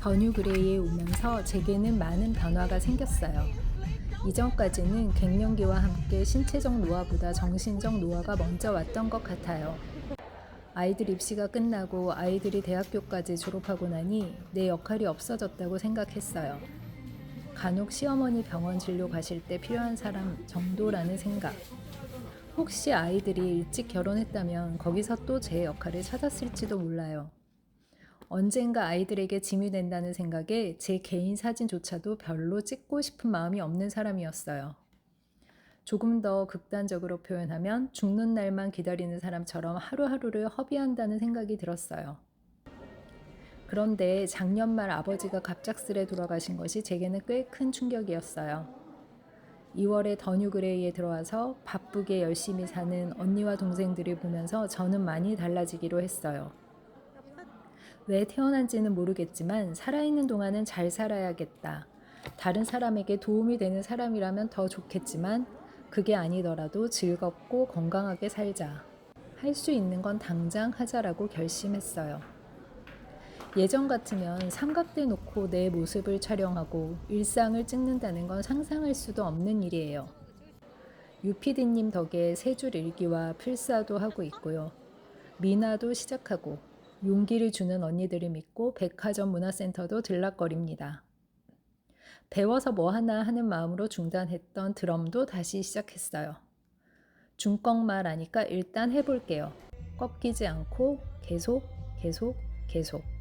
더뉴 그레이에 오면서 제게는 많은 변화가 생겼어요. 이전까지는 갱년기와 함께 신체적 노화보다 정신적 노화가 먼저 왔던 것 같아요. 아이들 입시가 끝나고 아이들이 대학교까지 졸업하고 나니 내 역할이 없어졌다고 생각했어요. 간혹 시어머니 병원 진료 가실 때 필요한 사람 정도라는 생각. 혹시 아이들이 일찍 결혼했다면 거기서 또 제 역할을 찾았을지도 몰라요. 언젠가 아이들에게 짐이 된다는 생각에 제 개인 사진조차도 별로 찍고 싶은 마음이 없는 사람이었어요. 조금 더 극단적으로 표현하면 죽는 날만 기다리는 사람처럼 하루하루를 허비한다는 생각이 들었어요. 그런데 작년 말 아버지가 갑작스레 돌아가신 것이 제게는 꽤 큰 충격이었어요. 2월에 더뉴 그레이에 들어와서 바쁘게 열심히 사는 언니와 동생들을 보면서 저는 많이 달라지기로 했어요. 왜 태어난지는 모르겠지만 살아있는 동안은 잘 살아야겠다. 다른 사람에게 도움이 되는 사람이라면 더 좋겠지만 그게 아니더라도 즐겁고 건강하게 살자. 할 수 있는 건 당장 하자라고 결심했어요. 예전 같으면 삼각대 놓고 내 모습을 촬영하고 일상을 찍는다는 건 상상할 수도 없는 일이에요. 유피디님 덕에 세 줄 일기와 필사도 하고 있고요. 미나도 시작하고 용기를 주는 언니들을 믿고 백화점 문화센터도 들락거립니다. 배워서 뭐 하나 하는 마음으로 중단했던 드럼도 다시 시작했어요. 중꺽말 하니까 일단 해볼게요. 꺾이지 않고 계속, 계속, 계속.